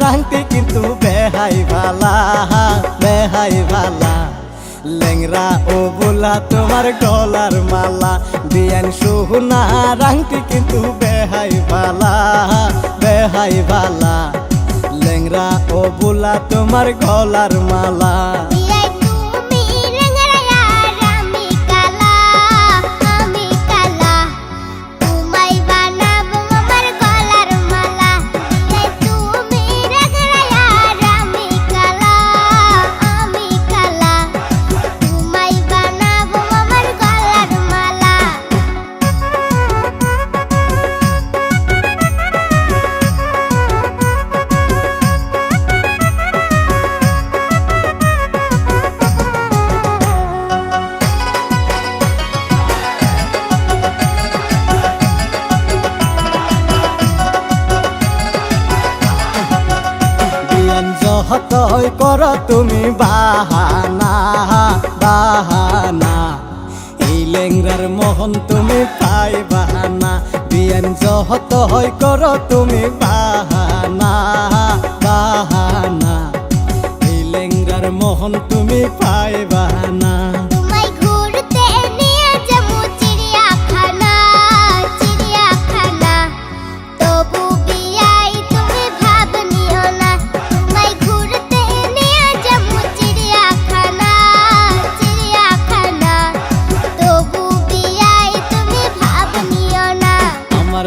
রাংতে কিন্তু বেহাই ভালা বেহাই ভালা লেংরা ও বোলা তোমার গলার মালা বিয়ান সোহনা রাংতে কিন্তু বেহাই ভালা বেহাই ভালা লেংরা ও বোলা তোমার গলার মালা যহতই কর তুমি বাহানা বাহানা। এই লেংরার মোহন তুমি পাই বাহানা, বিয়ান যহতই কর তুমি বাহানা বাহানা। এই লেংরার মোহন তুমি পাই